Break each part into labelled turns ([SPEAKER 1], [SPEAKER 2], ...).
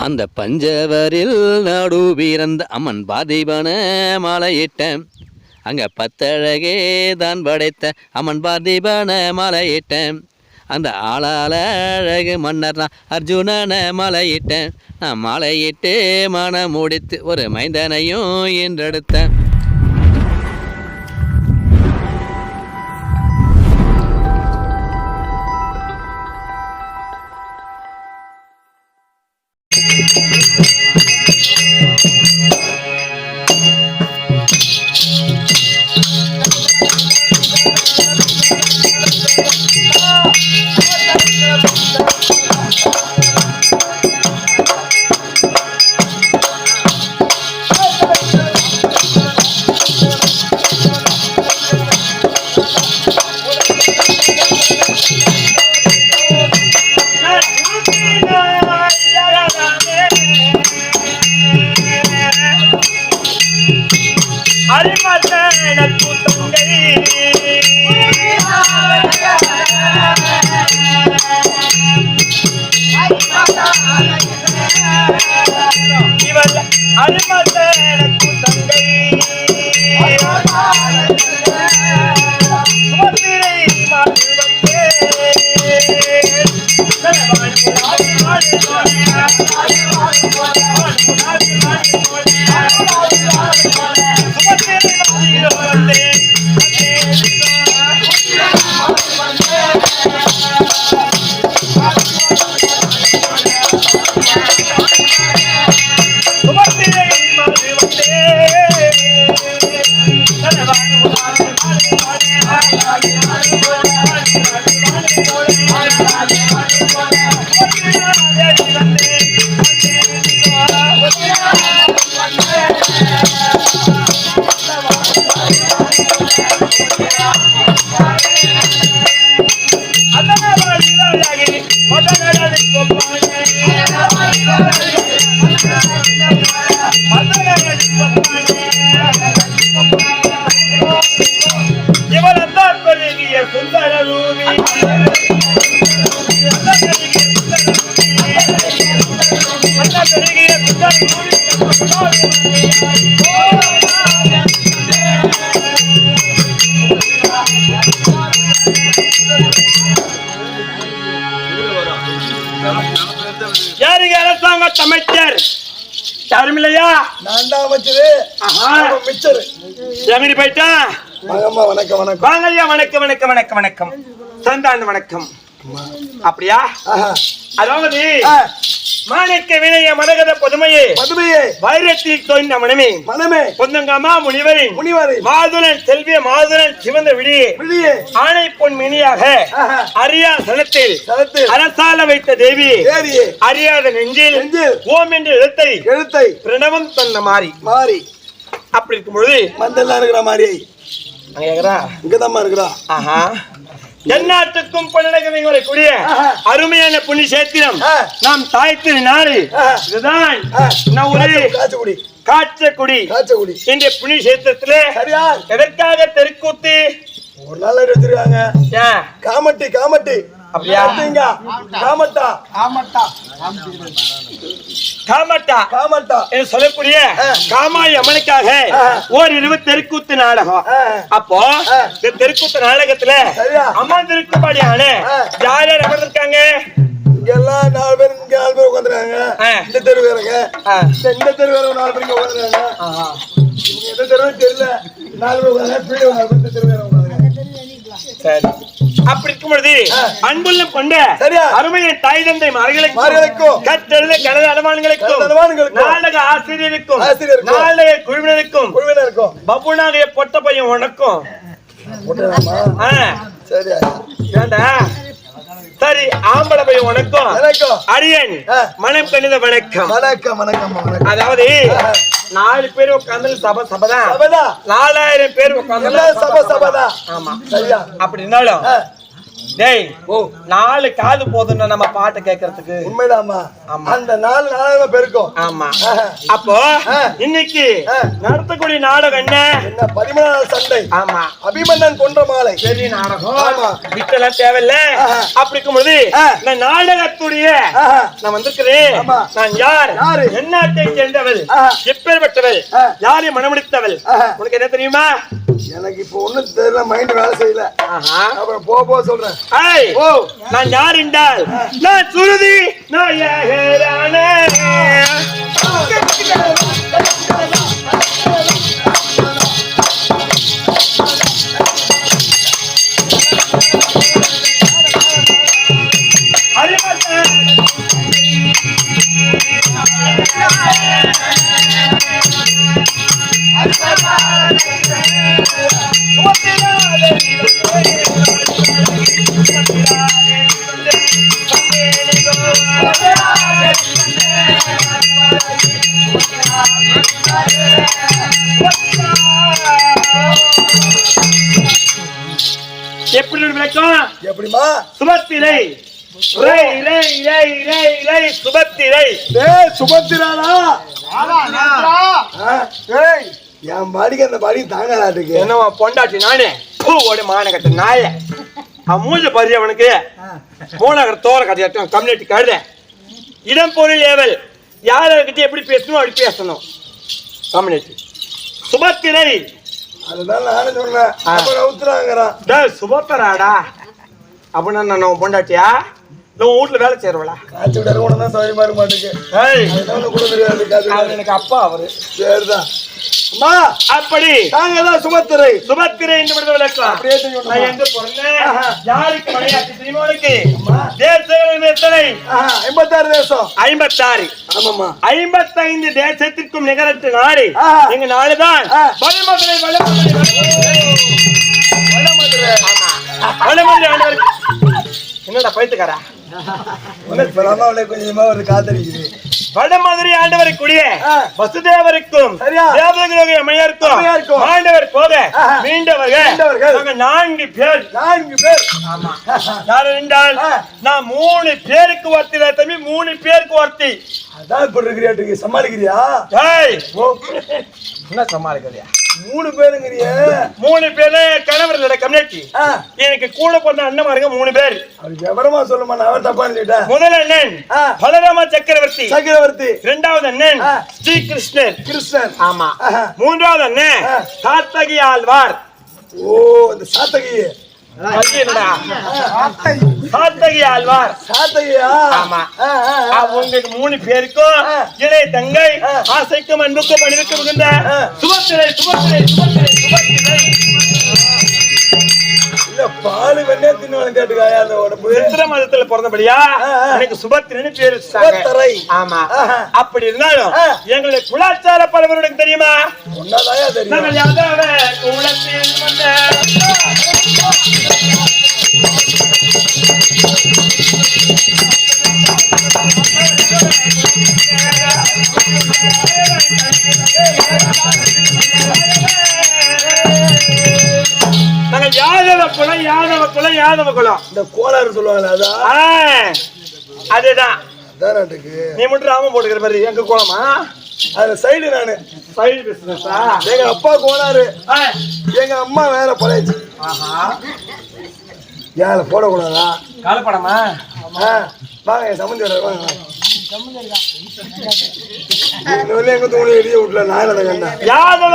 [SPEAKER 1] அந்த பஞ்சவரில் நாடு பிறந்த அம்மன் பார்த்திபன மாலையிட்ட அங்கே பத்தழகே தான் படைத்த அம்மன் பார்த்திபன மாலையிட்ட அந்த ஆளால அழகு மன்னர் நான் அர்ஜுனன மலையிட்டேன் நான் மாலையிட்டு மனம் முடித்து ஒரு மைந்தனையும் என்றெடுத்தேன்
[SPEAKER 2] Thank you. Thank you. சுந்தர ரூபி பெருகிய சுந்தர யாருங்க அரசாங்க அமைச்சர். யாரும் இல்லையா?
[SPEAKER 3] நான் தான். அவன் மிச்சரு.
[SPEAKER 2] எங்கடி போயிட்டா?
[SPEAKER 3] வாங்கம்மா வணக்கம் வணக்கம்.
[SPEAKER 2] வாங்க ஐயா வணக்கம் வணக்கம் வணக்கம் வணக்கம். சந்தாண்டு வணக்கம். அப்படியா. அதாவது மாணிக்க வினய மரகத பொதுமையே.
[SPEAKER 3] மதுமையே
[SPEAKER 2] வைரத்தில் தோய்ந்த மனமே.
[SPEAKER 3] மனமே.
[SPEAKER 2] பொன்னங்கம்மா முனிவரின்.
[SPEAKER 3] முனிவரே
[SPEAKER 2] மாதுளன் செல்விய மாதுளன் சிவந்த விடியே
[SPEAKER 3] விழியே.
[SPEAKER 2] ஆணை பொன் மினியாக. அறியா சனத்தில்
[SPEAKER 3] தளத்தில்
[SPEAKER 2] அரசால வைத்த தேவி
[SPEAKER 3] தேவியே.
[SPEAKER 2] அறியாத நெஞ்சில்
[SPEAKER 3] நெஞ்சில்.
[SPEAKER 2] ஓம் என்ற எழுத்தை
[SPEAKER 3] எழுத்தை.
[SPEAKER 2] பிரணவம் தந்த மாறி.
[SPEAKER 3] மாறி.
[SPEAKER 2] அப்படி இருக்கும் பொழுது
[SPEAKER 3] மந்தெல்லாம் இருக்கிற மாதிரி
[SPEAKER 2] அங்க
[SPEAKER 3] இங்கதாம்மா இருக்கிறா.
[SPEAKER 2] ஆஹா. எந்நாட்டுக்கும் பன்னடகங்களை கூடிய. அருமையான புண்ணிய சேத்திரம். நாம் தாய்த்திரு நாடு.
[SPEAKER 3] ஆஹா.
[SPEAKER 2] இதுதான்
[SPEAKER 3] காய்ச்சக்குடி
[SPEAKER 2] காய்ச்சக்குடி
[SPEAKER 3] காய்ச்சக்குடி
[SPEAKER 2] இந்த புண்ணிய சேத்திரத்திலே எதற்காக தெருக்கூத்து?
[SPEAKER 3] ஒரு நாள் வச்சிருக்காங்க. காமட்டி காமட்டி.
[SPEAKER 2] அப்படியா?
[SPEAKER 3] காமட்டா காமட்டா
[SPEAKER 2] காமாட்டா
[SPEAKER 3] காமட்டா
[SPEAKER 2] என்று சொல்லக்கூடிய அம்மனுக்காக
[SPEAKER 3] ஆ.
[SPEAKER 2] ஓர் இருபது தெருக்கூத்து நாடகம். அப்போ. இந்த தெருக்கூத்து நாடகத்துல
[SPEAKER 3] சரியா?
[SPEAKER 2] அமர்ந்திருக்கும்படியான
[SPEAKER 3] ஆ.
[SPEAKER 2] யார் யார் அமர்ந்திருக்காங்க
[SPEAKER 3] எல்லாம் நாலு பேர் இங்க நாலு பேர் உட்காந்துருக்காங்க. இந்த தெரு வேறங்க. இந்த- இந்த தெரு வேற நாலு பேர் இங்க உட்காந்துருக்காங்க இவங்க எந்த தெருவும் தெரியல நாலு பேர் உட்காந்து பிள்ளை நாலு பேர் இந்த தெரு வேற உட்காந்துருக்காங்க
[SPEAKER 2] சரி அப்படி இருக்கும் பொழுது அன்புள்ள கொண்ட
[SPEAKER 3] சரியா?
[SPEAKER 2] அருமையின் தாய் தந்தை
[SPEAKER 3] மார்களுக்கும்,
[SPEAKER 2] கற்றெழுத கனது அனுமானங்களுக்கும் நாடக ஆசிரியருக்கும் நாடக குழுவினருக்கும்
[SPEAKER 3] குழுவினர் இருக்கும்
[SPEAKER 2] பப்புனாகிய பொட்ட பையன் உனக்கும் ஏண்டா? சரி ஆம்பளை பையன் உனக்கும்
[SPEAKER 3] வணக்கம்.
[SPEAKER 2] அரியன். மனம் கணித வணக்கம்.
[SPEAKER 3] வணக்கம் வணக்கம் வணக்கம்.
[SPEAKER 2] அதாவது நாலு பேர் உட்கார்ந்து சபை சபைதான்.
[SPEAKER 3] சபதா
[SPEAKER 2] நாலாயிரம் பேர் உட்கார்ந்து
[SPEAKER 3] எல்லாம் சபை சபதா
[SPEAKER 2] ஆமா.
[SPEAKER 3] சரியா?
[SPEAKER 2] அப்படி இருந்தாலும் டேய்
[SPEAKER 3] ஓ
[SPEAKER 2] நாலு காது போதும்னா நம்ம பாட்டு கேட்கறதுக்கு
[SPEAKER 3] உண்மைதாம்மா
[SPEAKER 2] ஆமா.
[SPEAKER 3] அந்த நாலு நாளாக பெருக்கும்
[SPEAKER 2] ஆமா. அப்போ. இன்னைக்கு. நடத்தக்கூடிய நாடகம் என்ன
[SPEAKER 3] என்ன பதிமூணு நாள் சண்டை
[SPEAKER 2] ஆமா
[SPEAKER 3] அபிமன்னன் கொன்ற மாலை
[SPEAKER 2] பெரிய நாடகம்
[SPEAKER 3] ஆமா.
[SPEAKER 2] விட்டெல்லாம் தேவையில்ல. அப்படி இருக்கும்போது. இந்த நாடகத்துடைய. நான் வந்திருக்கிறேன். நான் யார்
[SPEAKER 3] யாரு?
[SPEAKER 2] எந்நாட்டை சேர்ந்தவள். எப்பேற்பட்டவள்
[SPEAKER 3] ஆ.
[SPEAKER 2] யாரை மனமுடித்தவள். உனக்கு என்ன தெரியுமா
[SPEAKER 3] எனக்கு இப்போ ஒண்ணும் தெரியல மைண்ட் வேலை செய்யல. அப்புறம் போக போக சொல்றேன் ஓ
[SPEAKER 2] நான் யார் என்றால் நான் சுருதி நான் எப்படி விளக்கம்?
[SPEAKER 3] எப்படிமா
[SPEAKER 2] சுபத்திரை ரை ரை ரை ரை ரை சுபத்திரை
[SPEAKER 3] டேய் சுபத்திரானா என் பாடிக்கு அந்த பாடி தாங்கலாட்டுக்கு
[SPEAKER 2] என்னவா பொண்டாட்டி நானே? ஓடி மாநகட்ட நாய. அவன் மூஞ்ச பறி அவனுக்கு. மூணாகர் தோற கதையாட்டம் கம்யூனிட்டி கழுத. இடம் பொருள் ஏவல். யார்கிட்ட எப்படி பேசணும் அப்படி பேசணும். கம்யூனிட்டி சுபத்திரை
[SPEAKER 3] அதுதான் நானும் சொன்னேன். அப்புறம் உத்துறாங்கிறான்
[SPEAKER 2] டேய் சுபத்தராடா அப்படின்னா நான் பொண்டாட்டியா? உன் வீட்டுல வேலை செய்யறவளா
[SPEAKER 3] காய்ச்சி விட கூட தெரியாது காய்ச்சி
[SPEAKER 2] அவர் எனக்கு அப்பா அவரு.
[SPEAKER 3] சரிதான். அம்மா
[SPEAKER 2] அப்படி.
[SPEAKER 3] நாங்க தான் சுபத்திரை
[SPEAKER 2] சுபத்திரை என்று விடுதலை விளக்கம்.
[SPEAKER 3] அப்படியே
[SPEAKER 2] நான் எங்க பிறந்தேன். யாருக்கு தெரியுமா உனக்கு? தேசம் எத்தனை?
[SPEAKER 3] எண்பத்தாறு தேசம்.
[SPEAKER 2] ஐம்பத்தாறு.
[SPEAKER 3] ஆமாம்மா.
[SPEAKER 2] ஐம்பத்தைந்து தேசத்திற்கும் நிகரற்ற நாடு. எங்க நாடுதான். வடமதுரை வடமதுரை
[SPEAKER 3] வடமதுரை.
[SPEAKER 2] வடமதுரை. ஆண்டவர் என்னடா பைத்துக்காரா?
[SPEAKER 3] கொஞ்சமா ஒரு காத்தடிக்குது.
[SPEAKER 2] வடமதுரை ஆண்டவரை கூடிய. வசுதேவருக்கும் அம்மையாருக்கும். ஆண்டவர் போக. மீண்டவர்கள் நான்கு பேர்.
[SPEAKER 3] நான்கு பேர்.
[SPEAKER 2] யார் என்றால். நான் மூணு பேருக்கு ஒருத்தி தம்பி மூணு பேருக்கு ஒருத்தி
[SPEAKER 3] அதான் இப்ப இருக்கிறியாட்டுக்கு சமாளிக்கிறியா?
[SPEAKER 2] என்ன சமாளிக்கலையா
[SPEAKER 3] மூணு பேருங்கிறிய.
[SPEAKER 2] மூணு பேரு கணவர் இல்ல கம்யூனிட்டி. எனக்கு கூட பிறந்த அண்ணமாருங்க மூணு பேர்.
[SPEAKER 3] அவர் விவரமா சொல்லுமா நான் தப்பா சொல்லிட்டேன்
[SPEAKER 2] முதல் அண்ணன். பலராம சக்கரவர்த்தி.
[SPEAKER 3] சக்கரவர்த்தி.
[SPEAKER 2] இரண்டாவது அண்ணன். ஸ்ரீ கிருஷ்ணன்
[SPEAKER 3] கிருஷ்ணன்.
[SPEAKER 2] ஆமா.
[SPEAKER 3] ஆஹா.
[SPEAKER 2] மூன்றாவது அண்ணன். கார்த்தகி ஆழ்வார்
[SPEAKER 3] ஓ இந்த சாத்தகி
[SPEAKER 2] உங்களுக்கு மூணு பேருக்கும். இளைய தங்கை
[SPEAKER 3] ஆ.
[SPEAKER 2] ஆசைக்கும் அன்புக்கும் அணிவிக்கும் மிகுந்த
[SPEAKER 3] ஆ.
[SPEAKER 2] சுபத்திரை சுபத்திரை சுபத்திரை சுபத்திரை
[SPEAKER 3] இல்ல பால் வெண்ணே தின்னு கேட்டுக்காயா அந்த உடம்பு
[SPEAKER 2] சித்திர மதத்துல பிறந்தபடியா. எனக்கு சுபத்திரன்னு பேரு வச்சுட்டாங்க.
[SPEAKER 3] சுபத்திரை.
[SPEAKER 2] ஆமா. அப்படி இருந்தாலும். எங்களுடைய குலாச்சார பரம்பரைக்கு தெரியுமா
[SPEAKER 3] தெரியும்
[SPEAKER 2] குலம் யாதவ குலம்
[SPEAKER 3] இந்த கோளாறு சொல்லுவாங்களே அதான்
[SPEAKER 2] அதுதான்.
[SPEAKER 3] அதான் நாட்டுக்கு
[SPEAKER 2] நீ மட்டும் ராமம் போட்டுக்கிற மாதிரி எங்க குளமா
[SPEAKER 3] அதுல சைடு நானு.
[SPEAKER 2] சைடு பிசினஸா
[SPEAKER 3] எங்க அப்பா கோளாறு. எங்க அம்மா வேற பழையச்சு. ஏன் போடக்கூடாதா?
[SPEAKER 2] காலப்படமா?
[SPEAKER 3] வாங்க என் சம்மந்தி வர வாங்க எங்க தூணி நான் அதை கண்டேன்.
[SPEAKER 2] யாதவ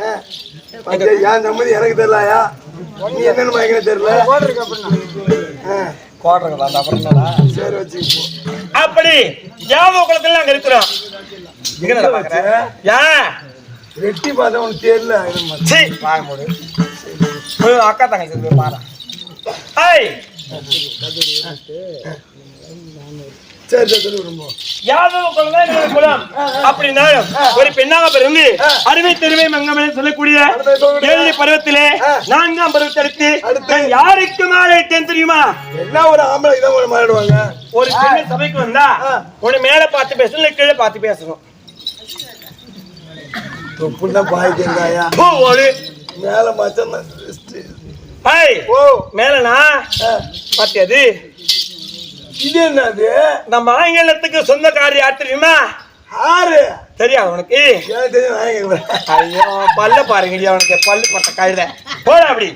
[SPEAKER 3] ஆ, பாத்தியா, என் சம்மந்தி எனக்கு தெரியலையா? நீ என்னன்னு மயக்கனே தெரியல? ஆ, சரி வச்சு.
[SPEAKER 2] அப்படி யாதவ குலத்துல நாங்க இருக்கிறோம் பாக்குற? ஏன்?
[SPEAKER 3] வெட்டி பார்த்தா உனக்கு தெரியல. என்னம்மா.
[SPEAKER 2] சீ, வாய மூடு. போய் அக்கா தங்கச்சி போய் பாரு. ஹாய்
[SPEAKER 3] சரி சரி விடும்போ
[SPEAKER 2] யாதவ குலம். தான் எங்களுடைய குலம் அப்படின்னாலும் ஒரு பெண்ணாக பிறந்து அருமை தெருமை மங்கமனை சொல்லக்கூடிய ஏழு பருவத்திலே நான்காம் பருவத்தடுத்து
[SPEAKER 3] அடுத்து?
[SPEAKER 2] நான் யாருக்கு மாறிட்டேன் தெரியுமா?
[SPEAKER 3] என்ன ஒரு ஆம்பளை இதான் ஒரு மாறிடுவாங்க.
[SPEAKER 2] ஒரு பெண்ணு சபைக்கு வந்தா உன்னை மேல பார்த்து பேசணும் இல்ல கீழே பார்த்து பேசணும்.
[SPEAKER 3] தொப்புன்னா பாய் தேங்காயா
[SPEAKER 2] பூ ஓடு.
[SPEAKER 3] மேல மச்சம்
[SPEAKER 2] ஹாய்.
[SPEAKER 3] ஓ
[SPEAKER 2] மேலனா?
[SPEAKER 3] ஆ,
[SPEAKER 2] பாத்தியது
[SPEAKER 3] இது என்னது?
[SPEAKER 2] இந்த மாங்கலத்துக்கு சொந்தக்காரி யார் தெரியுமா?
[SPEAKER 3] ஆறு
[SPEAKER 2] தெரியாது உனக்கு. ஐயோ பல்ல பாருங்க அவனுக்கு பல்லு பட்ட கழுத போட அப்படி.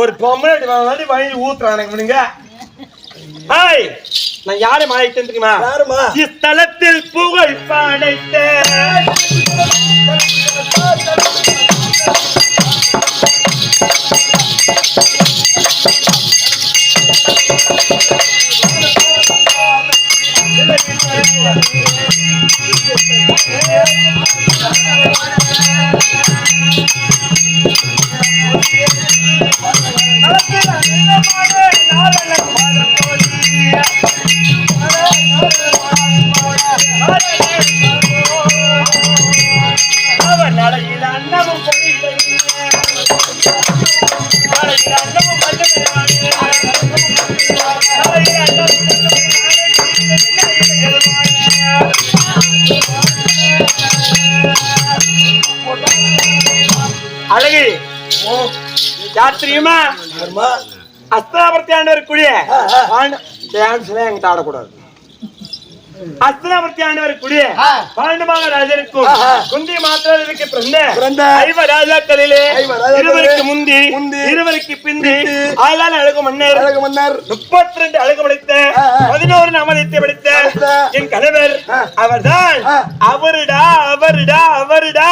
[SPEAKER 2] ஒரு பொம்பளை இப்படி வந்து வழி ஊத்துறான் எனக்கு முடிங்க ஹாய். நான் யாரை மாறிட்டேன் தெரியுமா?
[SPEAKER 3] யாரும்மா
[SPEAKER 2] இஸ்தலத்தில் புகழ் படைத்த அவர் அழகு. யார் தெரியுமா?
[SPEAKER 3] யாரும்மா
[SPEAKER 2] அஸ்தாபர்த்தி ஆண்டவர் கூடிய
[SPEAKER 3] ஆ, ஆ.
[SPEAKER 2] டான்ஸ்ல என்கிட்ட ஆடக்கூடாது. அஸ்தாபர்த்தி ஆண்டவர் கூடிய. பாண்டுமாக. குந்தி மாத்திரருக்கு பிறந்த ஐவ ராஜாக்களிலே இருவருக்கு முந்தி இருவருக்கு பிந்தி ஆளான அழகு மன்னர்
[SPEAKER 3] அழகு மன்னர்
[SPEAKER 2] முப்பத்தி ரெண்டு அழகு படைத்த. பதினோரு நாமதத்தை படைத்த என் கணவர். அவர்தான். அவருடா அவருடா அவருடா.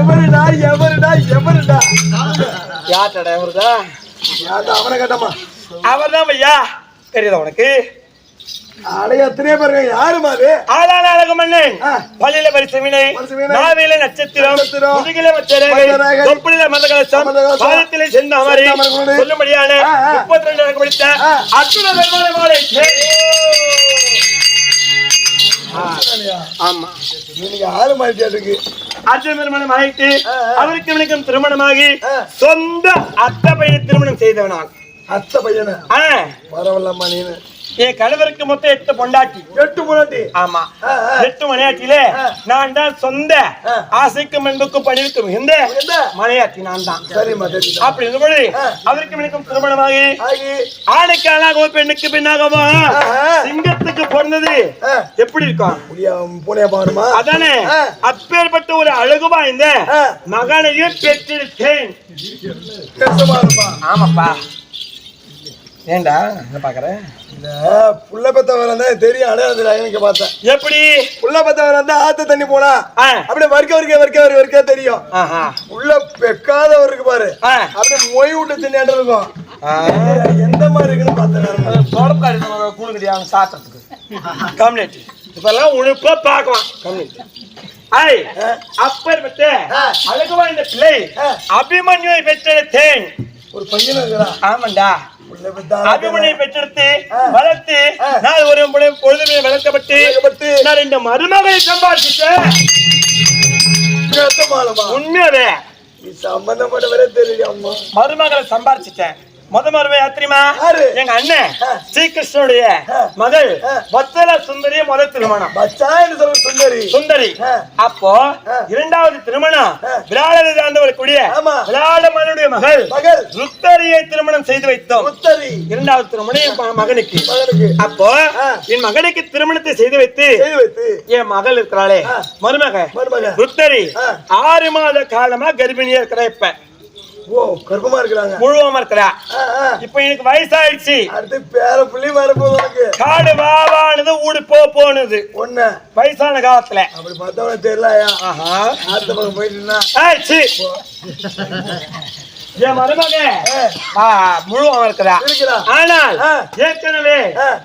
[SPEAKER 3] எவருடா எவருடா எவருடா?
[SPEAKER 2] யார்டா
[SPEAKER 3] யார்டா அவனை கேட்டம்மா.
[SPEAKER 2] அவர்தான் ஐயா. தெரியுதா உனக்கு?
[SPEAKER 3] அடைய எத்தனையோ பேருங்க யாருமா அது?
[SPEAKER 2] ஆளான அழகு மன்னன். பள்ளியில பரிசவினை
[SPEAKER 3] பரிசவினை,
[SPEAKER 2] நாவில நட்சத்திரம்
[SPEAKER 3] நட்சத்திரம்,
[SPEAKER 2] முதுகில மச்சரேகை
[SPEAKER 3] மச்சரேகை,
[SPEAKER 2] தொப்புளில மதகலசம்
[SPEAKER 3] மதகலசம்,
[SPEAKER 2] பாதத்திலே செந்த அமரி
[SPEAKER 3] செந்த அமரி,
[SPEAKER 2] சொல்லும்படியான
[SPEAKER 3] ஆ, ஆ.
[SPEAKER 2] முப்பத்தி ரெண்டு அழகு படித்த பெருமான மாலை. ஆமா.
[SPEAKER 3] இன்னைக்கு ஆறு கேட்டுருக்கு
[SPEAKER 2] அர்ஜுன திருமணம் ஆயிட்டு. அவருக்கு இவனுக்கும் திருமணமாகி. சொந்த அத்தை பையனை திருமணம் செய்தவனான்.
[SPEAKER 3] அத்தை பையனை? பரவாயில்லம்மா நீனு.
[SPEAKER 2] என் கணவருக்கு மொத்தம் எட்டு பொண்டாட்டி
[SPEAKER 3] எட்டு
[SPEAKER 2] ஆமா. எட்டு மணியாட்டிலே
[SPEAKER 3] ஆ.
[SPEAKER 2] நான் தான் சொந்த. ஆசைக்கும் அன்புக்கும் பணிவுக்கும் மிகுந்த மலையாட்டி நான் தான் அப்படி இருந்தபொழுது
[SPEAKER 3] ஆ.
[SPEAKER 2] அவருக்கு எனக்கும் திருமணமாகி ஆணுக்கு பெண்ணுக்கு
[SPEAKER 3] ஆஹா.
[SPEAKER 2] சிங்கத்துக்கு பிறந்தது எப்படி இருக்கும்
[SPEAKER 3] புளியா பூனையா பாருமா
[SPEAKER 2] அதானே. அப்பேற்பட்ட ஒரு அழகு வாய்ந்த
[SPEAKER 3] ஆ.
[SPEAKER 2] மகனையும் பெற்றிருக்கேன் ஆமாப்பா ஏண்டா என்ன பாக்குற?
[SPEAKER 3] இல்ல புள்ள பெத்தவர் இருந்தா தெரியும் அடையாளத்துல எனக்கு பார்த்தேன்.
[SPEAKER 2] எப்படி?
[SPEAKER 3] புள்ள பெத்தவர் இருந்தா ஆத்து தண்ணி போனா
[SPEAKER 2] ஆ.
[SPEAKER 3] அப்படியே வர்க்க வர்க்க வர்க்க வர்க்க வர்க்க தெரியும்.
[SPEAKER 2] ஆஹா.
[SPEAKER 3] உள்ள பெக்காதவர் இருக்கு பாரு.
[SPEAKER 2] ஆ.
[SPEAKER 3] அப்படியே மொய் விட்டு இருக்கும்.
[SPEAKER 2] ஆ.
[SPEAKER 3] எந்த மாதிரி இருக்குன்னு பார்த்தேன்
[SPEAKER 2] தொடர்பாடி கூடுங்கடி அவன் சாத்திரத்துக்கு கம்யூனிட்டி இப்பெல்லாம் உழுப்பா பார்க்கலாம். கம்யூனிட்டி ஐ அப்பேற்பட்ட
[SPEAKER 3] ஆ.
[SPEAKER 2] அழகு வாய்ந்த பிள்ளை. அபிமன்யுவை பெற்றெடுத்தேன்.
[SPEAKER 3] ஒரு பையன் இருக்கிறான்.
[SPEAKER 2] ஆமாண்டா. அபிமன்யை பெற்றெடுத்து. வளர்த்து. நான் ஒரு முறை பொழுதுமே வளர்க்கப்பட்டு. நான் ரெண்டு மருமகளை
[SPEAKER 3] கஷ்டமானமா
[SPEAKER 2] உண்மையாவே
[SPEAKER 3] சம்பந்தப்பட்டவரே தெரியல அம்மா
[SPEAKER 2] மருமகளை சம்பாதிச்சிட்டேன் முத மருமை யாத்திரிமா? எங்க அண்ணன். ஸ்ரீகிருஷ்ணனுடைய. மகள்
[SPEAKER 3] ஆ.
[SPEAKER 2] வத்தல சுந்தரிய முதல் திருமணம்
[SPEAKER 3] சுந்தரி
[SPEAKER 2] சுந்தரி. அப்போ. இரண்டாவது திருமணம்
[SPEAKER 3] ஆ.
[SPEAKER 2] விராடனை சார்ந்தவர் கூடிய
[SPEAKER 3] ஆமா.
[SPEAKER 2] விராடமனுடைய மகள்
[SPEAKER 3] மகள்
[SPEAKER 2] ருத்தரியை திருமணம் செய்து வைத்தோம் இரண்டாவது திருமணம் மகனுக்கு அப்போ. என் மகனுக்கு திருமணத்தை செய்து வைத்து
[SPEAKER 3] செய்து வைத்து
[SPEAKER 2] என் மகள் இருக்கிறாளே. மருமக
[SPEAKER 3] மருமக
[SPEAKER 2] ருத்தரி. ஆறு மாத காலமா கர்ப்பிணியா இருக்கிற இப்ப
[SPEAKER 3] ஓ கர்ப்பமா இருக்கிறாங்க.
[SPEAKER 2] முழுவமா இருக்கிறா. இப்ப எனக்கு வயசாயிடுச்சு.
[SPEAKER 3] அடுத்து பேர புள்ளி வரப்போகுது உனக்கு.
[SPEAKER 2] காடு வாவானது ஊடு போ போனது.
[SPEAKER 3] ஒண்ணு.
[SPEAKER 2] வயசான காலத்துல.
[SPEAKER 3] அப்படி பார்த்தவன தெரியலையா?
[SPEAKER 2] ஆஹா.
[SPEAKER 3] ஆத்த பக்கம்
[SPEAKER 2] சீ. என் மருமக இருக்கிறா ஆனால். ஏற்கனவே.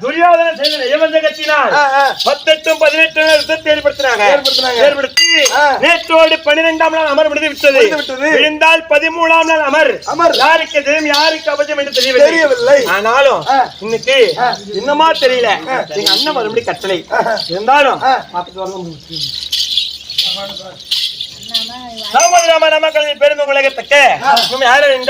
[SPEAKER 2] துரியோதன செய்த நியமந்தகத்தினால்
[SPEAKER 3] ஆ, ஆ.
[SPEAKER 2] பத்தெட்டும் பதினெட்டும் யுத்தத்தை ஏற்படுத்தினாங்க. ஏற்படுத்தி. நேற்றோடு பன்னிரெண்டாம் நாள் அமர் விடுத்து விட்டது. விழுந்தால் பதிமூணாம் நாள் அமர்
[SPEAKER 3] அமர்.
[SPEAKER 2] யாருக்கு யாருக்கு அபஜம் என்று தெரியவில்லை
[SPEAKER 3] தெரியவில்லை.
[SPEAKER 2] ஆனாலும். இன்னைக்கு. இன்னமா தெரியல எங்க அண்ணன் மறுபடியும் கட்டளை. இருந்தாலும்
[SPEAKER 3] ஆ.
[SPEAKER 2] பார்த்துட்டு வரணும் ராம ராம நமக்களின் பெருமை உலகத்துக்கு யாரும்